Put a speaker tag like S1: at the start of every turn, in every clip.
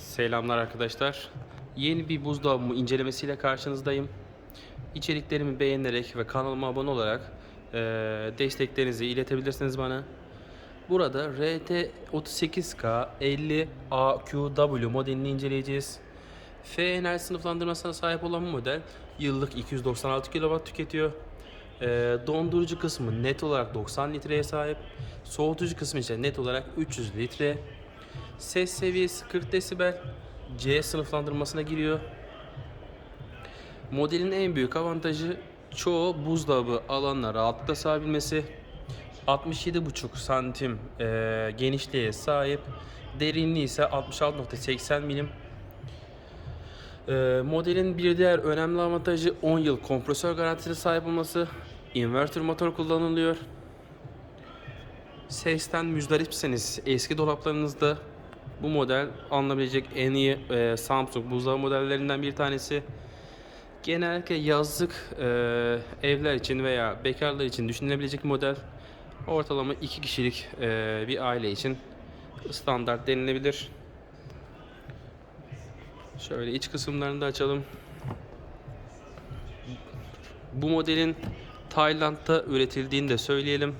S1: Selamlar arkadaşlar. Yeni bir buzdolabı incelemesiyle karşınızdayım. İçeriklerimi beğenerek ve kanalıma abone olarak eee, desteklerinizi iletebilirsiniz bana. Burada RT38K 50 AQW modelini inceleyeceğiz. FNL sınıflandırmasına sahip olan bu model yıllık 296 kW tüketiyor. Eee, dondurucu kısmı net olarak 90 litreye sahip. Soğutucu kısmı ise net olarak 300 litre. Ses seviyesi 40 desibel. C sınıflandırmasına giriyor. Modelin en büyük avantajı çoğu buzdolabı alanına rahatlıkla sığabilmesi. 67,5 santim eee, genişliğe sahip. Derinliği ise 66.80 milim. Eee, modelin bir diğer önemli avantajı 10 yıl kompresör garantisine sahip olması. Inverter motor kullanılıyor. Sesten müzdaripseniz eski dolaplarınızda bu model alınabilecek en iyi e, Samsung buzdolabı modellerinden bir tanesi. Genellikle yazlık e, evler için veya bekarlar için düşünülebilecek model. Ortalama iki kişilik e, bir aile için standart denilebilir. Şöyle iç kısımlarını da açalım. Bu modelin Tayland'da üretildiğini de söyleyelim.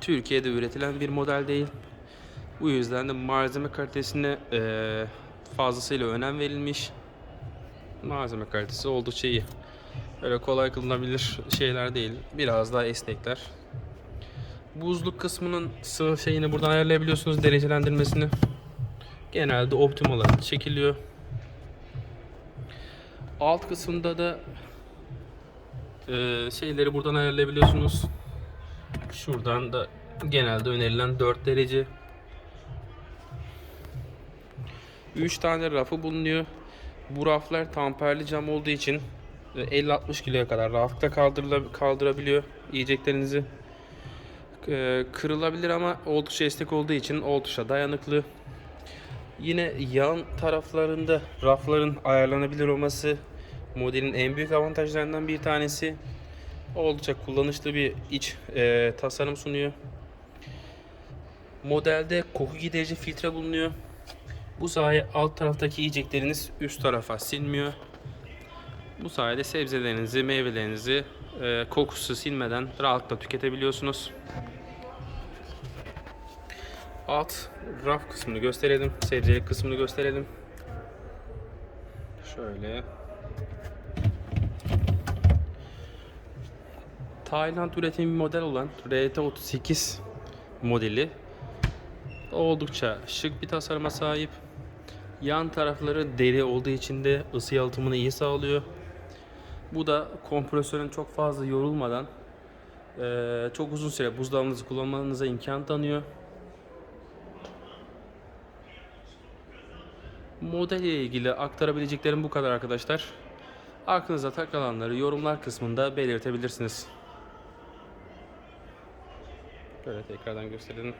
S1: Türkiye'de üretilen bir model değil. Bu yüzden de malzeme kalitesine eee, fazlasıyla önem verilmiş. Malzeme kalitesi oldukça iyi. Öyle kolay kılınabilir şeyler değil. Biraz daha esnekler. Buzluk kısmının sınıf şeyini buradan ayarlayabiliyorsunuz derecelendirmesini. Genelde optimal olarak çekiliyor. Alt kısımda da eee, şeyleri buradan ayarlayabiliyorsunuz. Şuradan da genelde önerilen 4 derece 3 tane rafı bulunuyor. Bu raflar tamperli cam olduğu için e, 50-60 kiloya kadar rahatlıkla kaldırabiliyor yiyeceklerinizi. E, Kırılabilir ama oldukça esnek olduğu için oldukça dayanıklı. Yine yan taraflarında rafların ayarlanabilir olması modelin en büyük avantajlarından bir tanesi. Oldukça kullanışlı bir iç e, tasarım sunuyor. Modelde koku giderici filtre bulunuyor. Bu sayede alt taraftaki yiyecekleriniz üst tarafa silmiyor. Bu sayede sebzelerinizi, meyvelerinizi e, kokusu silmeden rahatlıkla tüketebiliyorsunuz. Alt raf kısmını gösterelim. Sebzelik kısmını gösterelim. Şöyle. Tayland üretimi bir model olan RT38 modeli oldukça şık bir tasarıma sahip. Yan tarafları deri olduğu için de ısı yalıtımını iyi sağlıyor. Bu da kompresörün çok fazla yorulmadan eee, çok uzun süre buzdolabınızı kullanmanıza imkan tanıyor. Model ile ilgili aktarabileceklerim bu kadar arkadaşlar. Aklınıza takılanları yorumlar kısmında belirtebilirsiniz. Böyle tekrardan gösterelim.